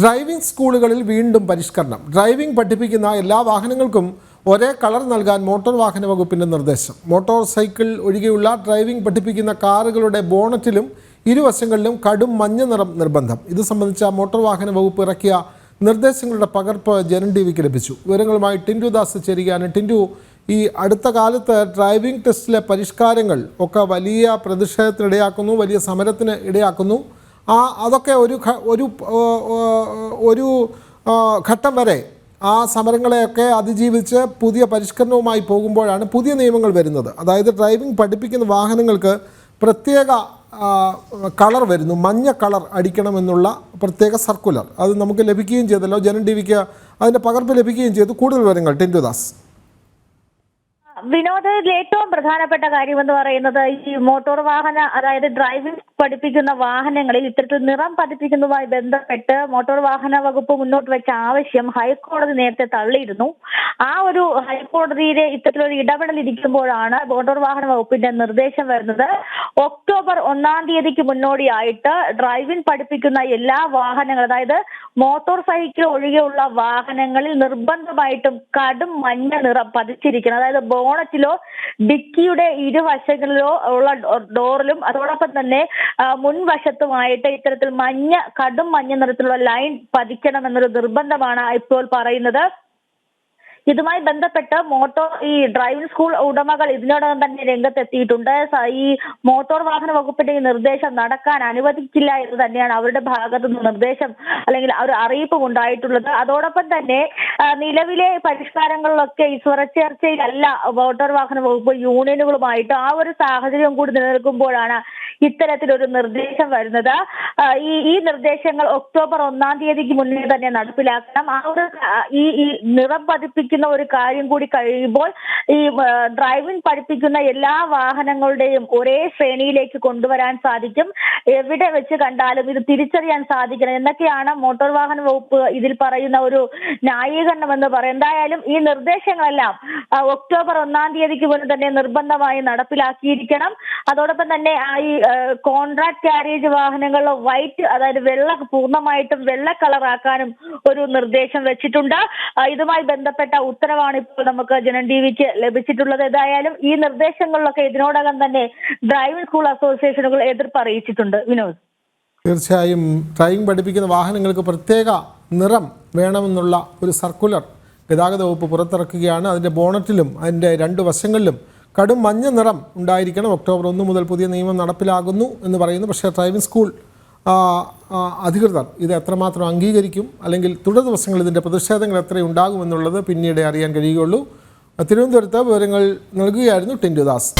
Driving സ്കൂളുകളിൽ വീണ്ടും പരിഷ്കരണം. ഡ്രൈവിംഗ് പഠിപ്പിക്കുന്ന എല്ലാ വാഹനങ്ങൾക്കും ഒരേ കളർ നൽകാൻ മോട്ടോർ വാഹന വകുപ്പിന്റെ നിർദ്ദേശം. മോട്ടോർ സൈക്കിൾ ഒഴികെയുള്ള ഡ്രൈവിംഗ് പഠിപ്പിക്കുന്ന കാറുകളുടെ ബോണറ്റിലും ഇരുവശങ്ങളിലും കടും മഞ്ഞ നിറം നിർബന്ധം. ഇത് സംബന്ധിച്ച മോട്ടോർ വാഹന വകുപ്പ് ഇറക്കിയ നിർദ്ദേശങ്ങളുടെ പകർപ്പ് ജനൻ ടി വിക്ക് ലഭിച്ചു. വിവരങ്ങളുമായി ടിൻഡു ദാസ് ചേരുകയാണ്. ടിൻഡു ഈ അടുത്ത കാലത്ത് ഡ്രൈവിംഗ് ടെസ്റ്റിലെ പരിഷ്കാരങ്ങൾ ഒക്കെ വലിയ പ്രതിഷേധത്തിനിടയാക്കുന്നു വലിയ സമരത്തിന് ഇടയാക്കുന്നു. ആ അതൊക്കെ ഒരു ഒരു ഒരു ഘട്ടം വരെ ആ സമരങ്ങളെയൊക്കെ അതിജീവിച്ച് പുതിയ പരിഷ്കരണവുമായി പോകുമ്പോഴാണ് പുതിയ നിയമങ്ങൾ വരുന്നത്. അതായത് ഡ്രൈവിംഗ് പഠിപ്പിക്കുന്ന വാഹനങ്ങൾക്ക് പ്രത്യേക കളർ വരുന്നു. മഞ്ഞ കളർ അടിക്കണമെന്നുള്ള പ്രത്യേക സർക്കുലർ. അത് നമുക്ക് ലഭിക്കുകയും ചെയ്തല്ലോ. ജനൻ ടി വിക്ക് അതിന്റെ പകർപ്പ് ലഭിക്കുകയും ചെയ്തു. കൂടുതൽ വിവരങ്ങൾ ടിൻഡുദാസ് വിനോദത്തിൽ ഏറ്റവും പ്രധാനപ്പെട്ട കാര്യം എന്ന് പറയുന്നത് ഈ മോട്ടോർ വാഹന അതായത് ഡ്രൈവിംഗ് പഠിപ്പിക്കുന്ന വാഹനങ്ങളിൽ ഇത്തരത്തിൽ നിറം പതിപ്പിക്കുന്നതുമായി ബന്ധപ്പെട്ട് മോട്ടോർ വാഹന വകുപ്പ് മുന്നോട്ട് വെച്ച ആവശ്യം ഹൈക്കോടതി നേരത്തെ തള്ളിയിരുന്നു. ആ ഒരു ഹൈക്കോടതിയിലെ ഇത്തരത്തിലൊരു ഇടപെടൽ ഇരിക്കുമ്പോഴാണ് മോട്ടോർ വാഹന വകുപ്പിന്റെ നിർദ്ദേശം വരുന്നത്. ഒക്ടോബർ ഒന്നാം തീയതിക്ക് മുന്നോടിയായിട്ട് ഡ്രൈവിംഗ് പഠിപ്പിക്കുന്ന എല്ലാ വാഹനങ്ങളും അതായത് മോട്ടോർ സൈക്കിൾ ഒഴികെയുള്ള വാഹനങ്ങളിൽ നിർബന്ധമായിട്ടും കടും മഞ്ഞ നിറം പതിച്ചിരിക്കണം. അതായത് ബോണറ്റിലോ ഡിക്കിയുടെ ഇരുവശങ്ങളിലോ ഉള്ള ഡോറിലും അതോടൊപ്പം തന്നെ മുൻവശത്തുമായിട്ട് ഇത്തരത്തിൽ മഞ്ഞ കടും മഞ്ഞ നിറത്തിലുള്ള ലൈൻ പതിക്കണം എന്നൊരു നിർബന്ധമാണ് ഇപ്പോൾ പറയുന്നത്. ഇതുമായി ബന്ധപ്പെട്ട് മോട്ടോർ ഈ ഡ്രൈവിംഗ് സ്കൂൾ ഉടമകൾ ഇതിനോടകം തന്നെ രംഗത്തെത്തിയിട്ടുണ്ട്. ഈ മോട്ടോർ വാഹന വകുപ്പിന്റെ ഈ നിർദ്ദേശം നടക്കാൻ അനുവദിക്കില്ല എന്ന് തന്നെയാണ് അവരുടെ ഭാഗത്തു നിന്ന് നിർദ്ദേശം അല്ലെങ്കിൽ ഒരു അറിയിപ്പും ഉണ്ടായിട്ടുള്ളത്. അതോടൊപ്പം തന്നെ നിലവിലെ പരിഷ്കാരങ്ങളിലൊക്കെ ഈ സ്വരച്ചേർച്ചയിലല്ല മോട്ടോർ വാഹന വകുപ്പ് യൂണിയനുകളുമായിട്ട് ആ ഒരു സാഹചര്യം കൂടി നിലനിൽക്കുമ്പോഴാണ് ഇത്തരത്തിലൊരു നിർദ്ദേശം വരുന്നത് ഈ ഈ നിർദ്ദേശങ്ങൾ ഒക്ടോബർ ഒന്നാം തീയതിക്ക് മുന്നേ തന്നെ നടപ്പിലാക്കണം. ആ ഒരു ഈ ഈ നിറം പതിപ്പിക്കുന്ന ഒരു കാര്യം കൂടി കഴിയുമ്പോൾ ഈ ഡ്രൈവിംഗ് പഠിപ്പിക്കുന്ന എല്ലാ വാഹനങ്ങളുടെയും ഒരേ ശ്രേണിയിലേക്ക് കൊണ്ടുവരാൻ സാധിക്കും. എവിടെ വെച്ച് കണ്ടാലും ഇത് തിരിച്ചറിയാൻ സാധിക്കണം. എന്നൊക്കെയാണ് മോട്ടോർ വാഹന വകുപ്പ് ഇതിൽ പറയുന്ന ഒരു ന്യായീകരണം എന്ന് പറയും എന്തായാലും ഈ നിർദ്ദേശങ്ങളെല്ലാം ഒക്ടോബർ ഒന്നാം തീയതിക്ക് മുന്നേ തന്നെ നിർബന്ധമായി നടപ്പിലാക്കിയിരിക്കണം. അതോടൊപ്പം തന്നെ ഈ കോൺട്രാക്ട് കാരേജ് വാഹനങ്ങളിൽ വൈറ്റ് അതായത് വെള്ള പൂർണമായിട്ടും വെള്ള കളറാക്കാനും ഒരു നിർദ്ദേശം വെച്ചിട്ടുണ്ട്. ഇതുമായി ബന്ധപ്പെട്ട ഉത്തരവാണ് ഇപ്പോൾ നമുക്ക് ജനൻ ടി വിക്ക് ലഭിച്ചിട്ടുള്ളത്. ഏതായാലും ഈ നിർദ്ദേശങ്ങളിലൊക്കെ ഇതിനോടകം തന്നെ ഡ്രൈവിംഗ് സ്കൂൾ അസോസിയേഷനുകൾ എതിർപ്പ് അറിയിച്ചിട്ടുണ്ട് വിനോദ്. തീർച്ചയായും ഡ്രൈവിംഗ് പഠിപ്പിക്കുന്ന വാഹനങ്ങൾക്ക് പ്രത്യേക നിറം വേണമെന്നുള്ള ഒരു സർക്കുലർ ഗതാഗത വകുപ്പ് പുറത്തിറക്കുകയാണ്. അതിന്റെ ബോണറ്റിലും അതിന്റെ രണ്ട് വശങ്ങളിലും കടും മഞ്ഞ നിറം ഉണ്ടായിരിക്കണം. ഒക്ടോബർ ഒന്ന് മുതൽ പുതിയ നിയമം നടപ്പിലാകുന്നു എന്ന് പറയുന്നു. പക്ഷേ ഡ്രൈവിംഗ് സ്കൂൾ അധികൃതർ ഇത് എത്രമാത്രം അംഗീകരിക്കും? അല്ലെങ്കിൽ തുടർ ദിവസങ്ങളിൽ ഇതിന്റെ പ്രതിഷേധങ്ങൾ എത്രയുണ്ടാകുമെന്നുള്ളത് പിന്നീട് അറിയാൻ കഴിയുകയുള്ളൂ. തിരുവനന്തപുരത്ത് വിവരങ്ങൾ നൽകുകയായിരുന്നു ടിൻഡുദാസ്.